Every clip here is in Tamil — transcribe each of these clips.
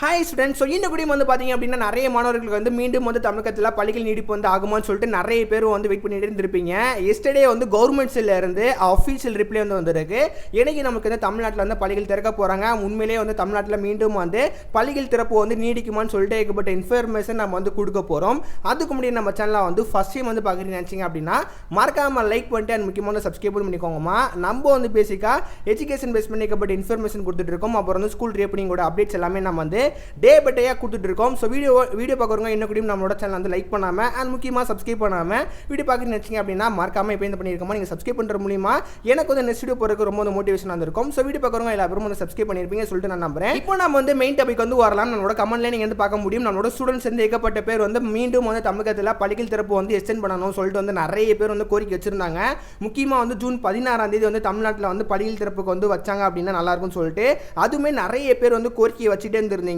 ஹாய் ஸ்டூடெண்ட்ஸ் ஸோ இந்த குடியும் வந்து பார்த்தீங்க அப்படின்னா நிறைய மாணவர்களுக்கு வந்து மீண்டும் வந்து தமிழகத்தில் பள்ளிகள் நீடிப்பு வந்து ஆகுமான்னு சொல்லிட்டு நிறைய பேர் வந்து வெயிட் பண்ணிட்டு இருந்திருப்பீங்க. எஸ்டர்டே வந்து கவர்மெண்ட்ஸில் இருந்து uh, அஃபீஷியல் ரிப்ளை வந்து வந்திருக்கு. இன்றைக்கி நமக்கு வந்து தமிழ்நாட்டில் வந்து பள்ளிகள் திறக்க போகிறாங்க உண்மையிலேயே வந்து தமிழ்நாட்டில் மீண்டும் வந்து பள்ளிகள் திறப்பு வந்து நீடிக்குமான்னு சொல்லிட்டு ஏகப்பட்ட இன்ஃபர்மேஷன் நம்ம வந்து கொடுக்க போகிறோம் அதுக்கு முன்னாடி நம்ம சேனலில் வந்து ஃபஸ்ட் டைம் வந்து பார்க்குறீங்க நினச்சிங்க அப்படின்னா மறக்காமல் லைக் பண்ணிட்டு அண்ட் முக்கியமான சப்ஸ்கிரைப் பண்ணிக்கோங்கம்மா. நம்ம வந்து பேசிக்காக எஜுகேஷன் பேஸ் பண்ணி ஏகப்பட்ட இன்ஃபர்மேஷன் கொடுத்துட்டு இருக்கோம். அப்புறம் வந்து ஸ்கூல் ரீப்பனிங்கோட அப்டேட்ஸ் எல்லாமே நம்ம வந்து டே பை டேயாக கொடுத்துட்டு இருக்கோம் ஸோ வீடியோ வீடியோ பார்க்குறவங்க இன்னும் கூடயும் நம்மளோட சேனல் வந்து லைக் பண்ணாமல் அண்ட் முக்கியமாக சப்ஸ்கிரைப் பண்ணாமல் வீடியோ பார்க்குறது நினச்சிங்க அப்படின்னா மறக்காமல் இப்போ இந்த பண்ணியிருக்கோமா? நீங்கள் சப்ஸ்கிரைப் பண்ணுற மூலியமா எனக்கு வந்து நெக்ஸ்ட் வீடியோ போகிறதுக்கு ரொம்ப மோட்டிவேஷனாக மோட்டிவேஷன் வந்திருக்கும் ஸோ வீடியோ பார்க்குறவங்க எல்லாரும் வந்து சப்ஸ்கிரைப் பண்ணியிருப்பீங்க சொல்லிட்டு நான் நம்புறேன். இப்போ நம்ம வந்து மெயின் டாபிக் வந்து வரலாம் நம்மளோட கமெண்ட்ல நீங்கள் வந்து பார்க்க முடியும். நம்மளோட ஸ்டூடெண்ட்ஸ் வந்து ஏகப்பட்ட பேர் வந்து மீண்டும் வந்து தமிழகத்தில் பள்ளிகள் திறப்பு வந்து எக்ஸ்டெண்ட் பண்ணணும் சொல்லிட்டு வந்து நிறைய பேர் வந்து கோரிக்கை வச்சிருந்தாங்க. முக்கியமாக வந்து ஜூன் பதினாறாம் தேதி வந்து தமிழ்நாட்டில் வந்து பள்ளிகள் திறப்புக்கு வந்து வச்சாங்க அப்படின்னா நல்லா இருக்கும்னு சொல்லிட்டு அதுவுமே நிறைய பேர் வந்து கோரிக்கையை வச்சுட்டே இருந்திருந்தீங்க.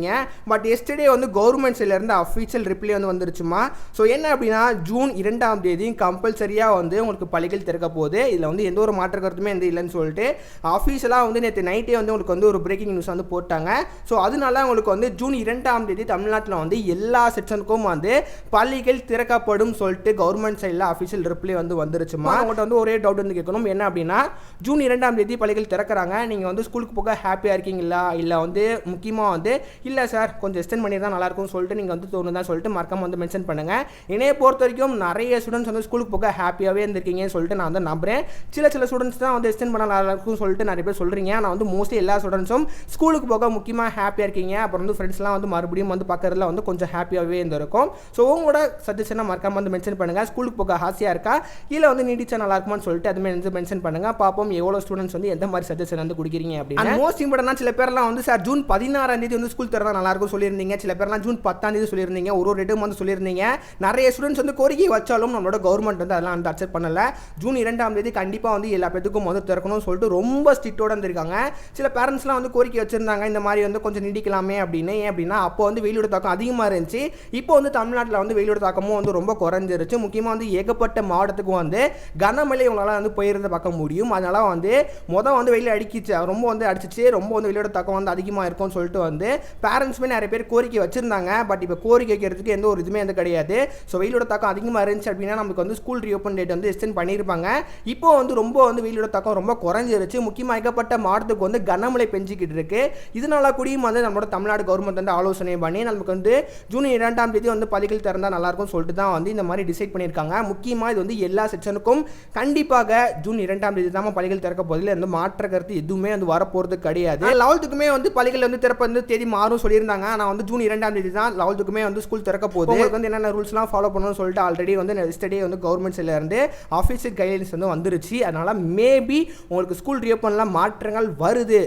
பட் எஸ்டர்டே வந்து கவர்மெண்ட் சைட்லேருந்து அஃபீஷியல் ரிப்ளை வந்து வந்துருச்சுமா? ஸோ என்ன அப்படின்னா ஜூன் இரண்டாம் தேதி கம்பல்சரியாக வந்து உங்களுக்கு பள்ளிகள் திறக்க போகுது. இதில் வந்து எந்த ஒரு மாற்று கருத்துமே எந்த இல்லைன்னு சொல்லிட்டு அஃபீஷியலாக வந்து நேற்று நைட்டே வந்து உங்களுக்கு வந்து ஒரு பிரேக்கிங் நியூஸ் வந்து போட்டாங்க. ஸோ அதனால உங்களுக்கு வந்து ஜூன் இரண்டாம் தேதி தமிழ்நாட்டில் வந்து எல்லா செக்ஷனுக்கும் வந்து பள்ளிகள் திறக்கப்படும் சொல்லிட்டு கவர்மெண்ட் சைடில் அஃபீஷியல் ரிப்ளை வந்து வந்துருச்சுமா? உங்கள்கிட்ட வந்து ஒரே டவுட் வந்து கேட்கணும். என்ன அப்படின்னா ஜூன் இரண்டாம் தேதி பள்ளிகள் திறக்கிறாங்க. நீங்கள் வந்து ஸ்கூலுக்கு போக ஹாப்பியாக இருக்கீங்களா? இல்லை வந்து முக்கியமாக வந்து இல்லை சார் கொஞ்சம் எக்ஸ்டெண்ட் பண்ணி தான் நல்லாயிருக்கும்னு சொல்லிட்டு நீங்கள் வந்து தோணுதான் சொல்லிட்டு மறக்காம வந்து மென்ஷன் பண்ணுங்கள் என்னையை பொறுத்த வரைக்கும் நிறைய ஸ்டூடெண்ட்ஸ் வந்து ஸ்கூலுக்கு போக ஹாப்பியாகவே இருந்திருக்கீங்கன்னு சொல்லிட்டு நான் வந்து நம்புகிறேன் சில சில ஸ்டூடெண்ட்ஸ் தான் வந்து எக்ஸ்டெண்ட் பண்ண நல்லா இருக்கும்னு சொல்லிட்டு நிறைய பேர் சொல்கிறீங்க நான் வந்து மோஸ்ட்லி எல்லா ஸ்டூடெண்ட்ஸும் ஸ்கூலுக்கு போக முக்கியமாக ஹாப்பியாக இருக்கீங்க. அப்புறம் வந்து ஃப்ரெண்ட்ஸ்லாம் வந்து மறுபடியும் வந்து பார்க்குறதுல வந்து கொஞ்சம் ஹாப்பியாகவே இருந்திருக்கும். ஸோ உங்களோட சஜஷனை மறக்காம வந்து மென்ஷன் பண்ணுங்கள் ஸ்கூலுக்கு போக ஆசையாக இருக்கா? இல்லை வந்து நீடிச்சா நல்லா இருக்குமான்னு சொல்லிட்டு அதுமாதிரி வந்து மென்ஷன் பண்ணுங்கள் பார்ப்போம் எவ்வளோ ஸ்டூடெண்ட்ஸ் வந்து எந்த மாதிரி சஜஷன் வந்து கொடுக்குறீங்க அப்படின்னு. மோஸ்ட் இம்பார்ட்டன்ட் சில பேர்லாம் வந்து சார் ஜூன் பதினாறாம் தேதி வந்து ஸ்கூல் திறந்தா நல்லா இருக்கும் சொல்லியிருந்தீங்க. சில பேர்லாம் ஜூன் பத்தாம் தேதி சொல்லியிருந்தீங்க. ஒரு ஒரு இடம் வந்து சொல்லியிருந்தீங்க. நிறைய ஸ்டூடெண்ட்ஸ் வந்து கோரிக்கை வச்சாலும் நம்மளோட கவர்மெண்ட் வந்து அதெல்லாம் வந்து அக்செப்ட் பண்ணல. ஜூன் இரண்டாம் தேதி கண்டிப்பாக வந்து எல்லா பேத்துக்கும் வந்து திறக்கணும்னு சொல்லிட்டு ரொம்ப ஸ்ட்ரிக்டோட இருந்திருக்காங்க சில பேரண்ட்ஸ்லாம் வந்து கோரிக்கை வச்சிருந்தாங்க. இந்த மாதிரி வந்து கொஞ்சம் நீடிக்கலாமே அப்படின்னு. ஏன் அப்படின்னா அப்போ வந்து வெயிலோட தாக்கம் அதிகமாக இருந்துச்சு. இப்போ வந்து தமிழ்நாட்டில் வந்து வெயிலோட தாக்கமும் வந்து ரொம்ப குறைஞ்சிருச்சு. முக்கியமாக வந்து ஏகப்பட்ட மாவட்டத்துக்கு வந்து கனமழை உங்களால் வந்து போயிருந்த பார்க்க முடியும். அதனால வந்து மொதல் வந்து வெயில் அடிக்கிச்சு. ரொம்ப வந்து அடிச்சிச்சு. ரொம்ப வந்து வெயிலோட தாக்கம் வந்து அதிகமாக இருக்கும்னு சொல்லிட்டு வந்து பேரண்ட்ஸுமே நிறைய பேர் கோரிக்கை வச்சுருந்தாங்க. பட் இப்போ கோரிக்கை வைக்கிறதுக்கு எந்த ஒரு இதுவுமே வந்து கிடையாது. ஸோ வெயிலோட தாக்கம் அதிகமாக இருந்துச்சு அப்படின்னா நமக்கு வந்து ஸ்கூல் ரீஓப்பன் டேட் வந்து எக்ஸ்டென்ட் பண்ணியிருப்பாங்க. இப்போ வந்து ரொம்ப வந்து வெயிலோட தாக்கம் ரொம்ப குறைஞ்சிருச்சு. முக்கியமாக ஏகப்பட்ட மாவட்டத்துக்கு வந்து கனமழை பெஞ்சிக்கிட்டு இருக்கு. இதனால கூடியும் வந்து நம்மளோட தமிழ்நாடு கவர்மெண்ட் வந்து ஆலோசனை பண்ணி நமக்கு வந்து ஜூன் இரண்டாம் தேதி வந்து பள்ளிகள் திறந்தால் நல்லாயிருக்கும் சொல்லிட்டு தான் வந்து இந்த மாதிரி டிசைட் பண்ணியிருக்காங்க. முக்கியமாக இது வந்து எல்லா செக்ஷனுக்கும் கண்டிப்பாக ஜூன் இரண்டாம் தேதி தான் பள்ளிகள் திறக்க போதில் எந்த மாற்ற கருத்து எதுவுமே வந்து வரப்போகிறது கிடையாது. லெவல்த்துக்குமே வந்து பள்ளிகள் வந்து திறப்பு வந்து தேதி மாறும். சொல்லியிருந்தாங்க. ஆனால் வந்து ஜூன் இரண்டாம் தேதி தான் லெவல்த்துக்குமே வந்து ஸ்கூல் திறக்க போகுது உங்களுக்கு வந்து என்னென்ன ரூல்ஸ்லாம் ஃபாலோ பண்ணணும்னு சொல்லிட்டு ஆல்ரெடி வந்து எஸ்டர்டே வந்து கவர்மெண்ட் சைடில் இருந்து ஆஃபீஸியல் கைட்லைன்ஸ் வந்து வந்துருச்சு. அதனால் மேபி உங்களுக்கு ஸ்கூல் ரீஓப்பன்லாம் மாற்றங்கள் வருது.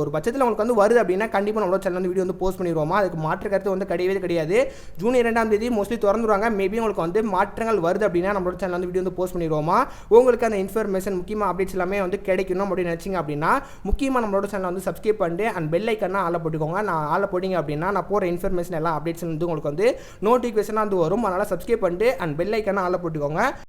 ஒரு பட்சத்தில் உங்களுக்கு வந்து வருது அப்படின்னா கண்டிப்பாக நம்மளோட சேனல் வந்து வீடியோ வந்து போஸ்ட் பண்ணிடுவோமா? அதுக்கு மாற்று கருத்து வந்து கிடையவே கிடையாது. ஜூன் இரண்டாம் தேதி மோஸ்ட்லி திறந்துருவாங்க. மேபி உங்களுக்கு வந்து மாற்றங்கள் வருது அப்படின்னா நம்மளோட சேனல் வந்து வீடியோ வந்து போஸ்ட் பண்ணிடுவோமா? உங்களுக்கு அந்த இன்ஃபர்மேஷன் முக்கியமாக அப்டேட்ஸ் எல்லாமே வந்து கிடைக்கணும் அப்படின்னு நினச்சிங்க அப்படின்னா முக்கியமாக நம்மளோட சேனல் வந்து சப்ஸ்கிரைப் பண்ணிட்டு அண்ட் பெல் ஐக்கன்னா ஆளை போட்டுக்கோங்க. நான் ஆளை போட்டிங்க அப்படின்னா நான் போகிற இன்ஃபர்மேஷன் எல்லாம் அப்டேட்ஸ் வந்து உங்களுக்கு வந்து நோட்டிஃபிகேஷனாக வந்து வரும். அதனால் சப்ஸ்கிரைப் பண்ணிட்டு அண்ட் பெல் ஐக்கன்னா ஆளை போட்டுக்கோங்க.